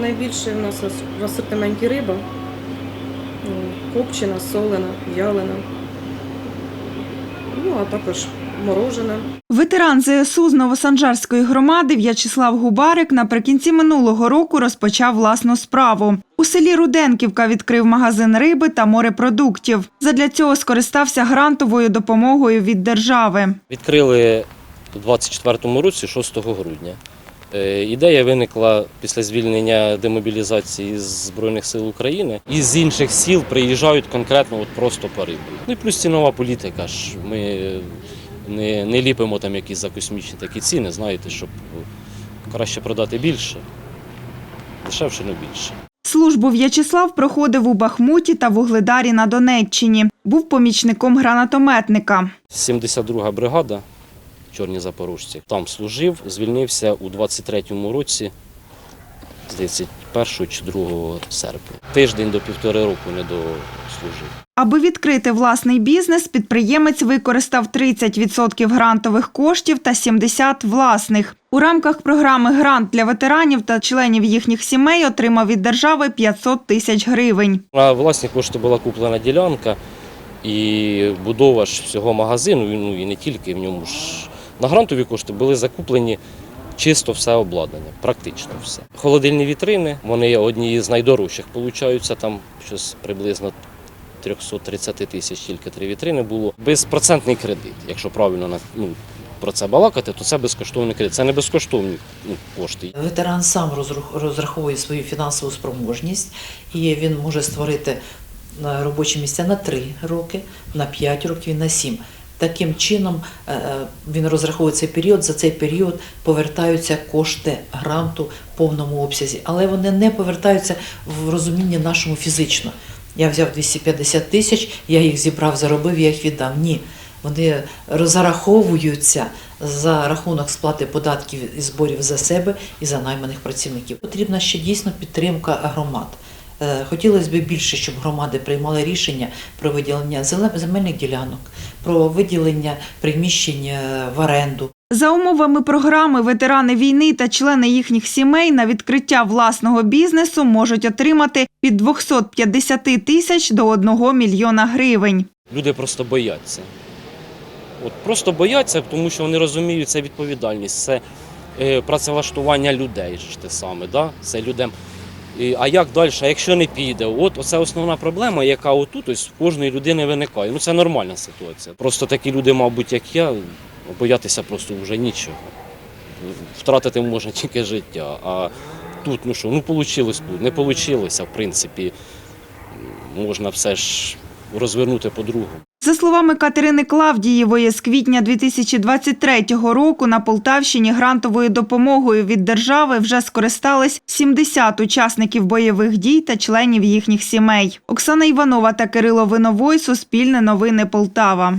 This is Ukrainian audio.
Найбільше в нас в асортименті риба. Копчена, солена, вялена. Ну, а також морожена. Ветеран ЗСУ з Новосанжарської громади В'ячеслав Губарик наприкінці минулого року розпочав власну справу. У селі Руденківка відкрив магазин риби та морепродуктів. Задля цього скористався грантовою допомогою від держави. Відкрили у 24-му році, 6 грудня. Е, Ідея виникла після звільнення демобілізації з Збройних сил України. І з інших сіл приїжджають конкретно от просто по рибу. Ну і плюс цінова політика ж. Ми не, не ліпимо там якісь за космічні такі ціни, знаєте, щоб краще продати більше, дешевше, але більше. Службу В'ячеслав проходив у Бахмуті та Вугледарі на Донеччині. Був помічником гранатометника. 72-га бригада, чорні запорожці, там служив, звільнився у 23-му році, здається, 1 чи 2 серпня. Тиждень до півтори року не дослужив. Аби відкрити власний бізнес, підприємець використав 30% грантових коштів та 70% власних. У рамках програми Грант для ветеранів та членів їхніх сімей отримав від держави 500 тисяч гривень. На власні кошти була куплена ділянка і будова ж всього магазину, ну і не тільки в ньому ж. На грантові кошти були закуплені чисто все обладнання, практично все. Холодильні вітрини, вони є одні з найдорожчих, получаються там щось приблизно 330 тисяч тільки три вітрини було. Безпроцентний кредит, якщо правильно ну, про це балакати, то це безкоштовний кредит. Це не безкоштовні ну, кошти. Ветеран сам розраховує свою фінансову спроможність і він може створити е, робочі місця на 3 роки, на 5 років, на 7. Таким чином е, е, він розраховує цей період. За цей період повертаються кошти гранту в повному обсязі, але вони не повертаються в розумінні нашому фізично. Я взяв 250 тисяч, я їх зібрав, заробив, я їх віддав. Ні. Вони розраховуються за рахунок сплати податків і зборів за себе і за найманих працівників. Потрібна ще дійсно підтримка громад. Е, Хотілося б більше, щоб громади приймали рішення про виділення земельних ділянок, про виділення приміщень е, в оренду. За умовами програми ветерани війни та члени їхніх сімей на відкриття власного бізнесу можуть отримати від 250 тисяч до 1 мільйона гривень. Люди просто бояться. От просто бояться, тому що вони розуміють, це відповідальність, це е, працевлаштування людей ж те саме, да? це людям. І, а як далі, а якщо не піде? От оце основна проблема, яка отут ось в кожної людини виникає. Ну це нормальна ситуація. Просто такі люди, мабуть, як я, боятися просто вже нічого. Втратити можна тільки життя. А тут, ну що, ну вийшло не вийшло, в принципі, можна все ж розвернути по-другому. За словами Катерини Клавдієвої, з квітня 2023 року на Полтавщині грантовою допомогою від держави вже скористались 70 учасників бойових дій та членів їхніх сімей. Оксана Іванова та Кирило Виновой, Суспільне новини Полтава.